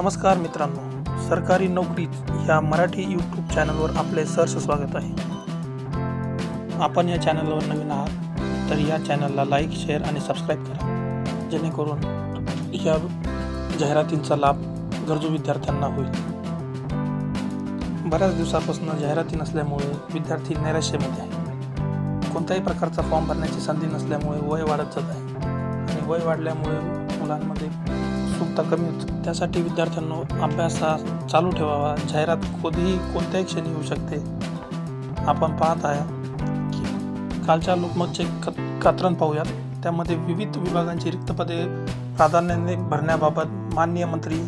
नमस्कार मित्रांनो सरकारी नोकरीत या मराठी यूट्यूब चॅनलवर आपले सहर्ष स्वागत आहे. आपण या चॅनलवर नवीन आहात तर या चॅनलला लाईक शेअर आणि सबस्क्राईब करा. जेणेकरून या जाहिरातींचा लाभ गरजू विद्यार्थ्यांना होईल. बऱ्याच दिवसापासून जाहिराती नसल्यामुळे विद्यार्थी नैराश्यामध्ये आहे कोणत्याही प्रकारचा फॉर्म भरण्याची संधी नसल्यामुळे वय वाढत जात आहे. आणि वय वाढल्यामुळे मुलांमध्ये उत्सुकता कमी होते. त्यासाठी विद्यार्थ्यांना अभ्यास हा चालू ठेवावा. जाहिरात कधीही कोणत्याही क्षणी येऊ शकते. आपण पाहत आहे की कालच्या लोकमतचे क कात्रण पाहूयात. त्यामध्ये विविध विभागांची रिक्त पदे प्राधान्याने भरण्याबाबत माननीय मंत्री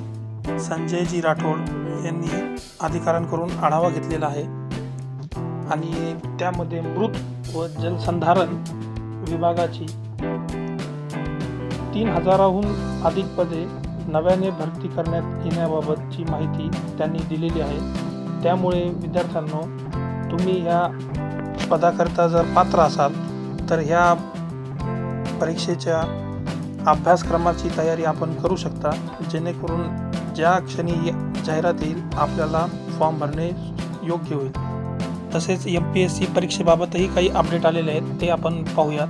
संजयजी राठोड यांनी अधिकाऱ्यांकडून आढावा घेतलेला आहे. आणि त्यामध्ये मृत व जलसंधारण विभागाची तीन हजाराहून अधिक पदे नव्याने भरती करण्यात येण्याबाबतची माहिती त्यांनी दिलेली आहे. त्यामुळे विद्यार्थ्यांनो तुम्ही ह्या पदाकरता जर पात्र असाल तर ह्या परीक्षेच्या अभ्यासक्रमाची तयारी आपण करू शकता. जेणेकरून ज्या क्षणी जाहिरात येईल आपल्याला फॉर्म भरणे योग्य होईल. तसेच एम पी एस सी परीक्षेबाबतही काही अपडेट आलेले आहेत ते आपण पाहूयात.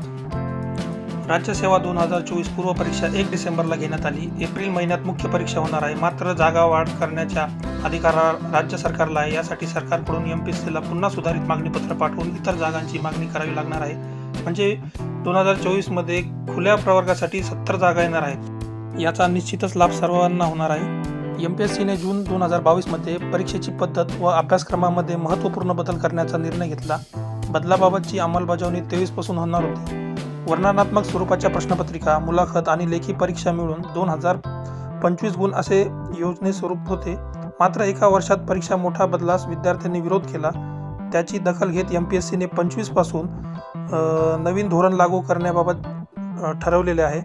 राज्यसेवा दोन हजार चोवीस पूर्व परीक्षा एक डिसेंबरला घेण्यात आली. एप्रिल महिन्यात मुख्य परीक्षा होणार आहे. मात्र जागा वाढ करण्याच्या अधिकारा राज्य सरकारला आहे. यासाठी सरकारकडून एम पी एस सीला पुन्हा सुधारित मागणीपत्र पाठवून इतर जागांची मागणी करावी लागणार आहे. म्हणजे दोन हजार चोवीसमध्ये खुल्या प्रवर्गासाठी सत्तर जागा येणार आहेत. याचा निश्चितच लाभ सर्वांना होणार आहे. एम पी एस सीने जून दोन हजार बावीसमध्ये परीक्षेची पद्धत व अभ्यासक्रमामध्ये महत्त्वपूर्ण बदल करण्याचा निर्णय घेतला. बदलाबाबतची अंमलबजावणी तेवीसपासून होणार होती. वर्णनात्मक स्वरूपाच्या प्रश्नपत्रिका मुलाखत आणि लेखी परीक्षा मिळून दोन हजार पंचवीस गुण असे योजने स्वरूप होते. मात्र एका वर्षात परीक्षा मोठा बदलास विद्यार्थ्यांनी विरोध केला. त्याची दखल घेत एम पी एस सीने पंचवीसपासून नवीन धोरण लागू करण्याबाबत ठरवलेले आहे.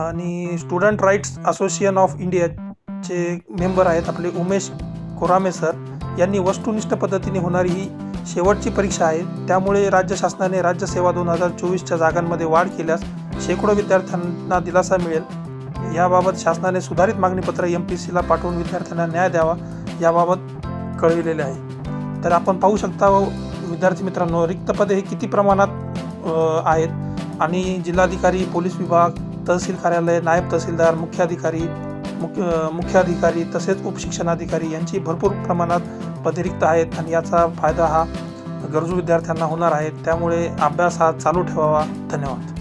आणि स्टुडंट राईट्स असोसिएशन ऑफ इंडियाचे मेंबर आहेत आपले उमेश कोरामे सर. यांनी वस्तुनिष्ठ पद्धतीने होणारी ही शेवटची परीक्षा आहे. त्यामुळे राज्य शासनाने राज्यसेवा दोन हजार चोवीसच्या जागांमध्ये वाढ केल्यास शेकडो विद्यार्थ्यांना दिलासा मिळेल. याबाबत शासनाने सुधारित मागणीपत्र एम पी सीला पाठवून विद्यार्थ्यांना न्याय द्यावा याबाबत कळविलेले आहे. तर आपण पाहू शकता व विद्यार्थी मित्रांनो रिक्त पदे हे किती प्रमाणात आहेत? आणि जिल्हाधिकारी पोलीस विभाग तहसील कार्यालय नायब तहसीलदार मुख्याधिकारी मुख्य मुख्याधिकारी तसेच उपशिक्षणाधिकारी यांची भरपूर प्रमाणात अतिरिक्त आहेत आणि याचा फायदा हा गरजू विद्यार्थ्यांना होणार आहे. त्यामुळे अभ्यास हा चालू ठेवावा. धन्यवाद.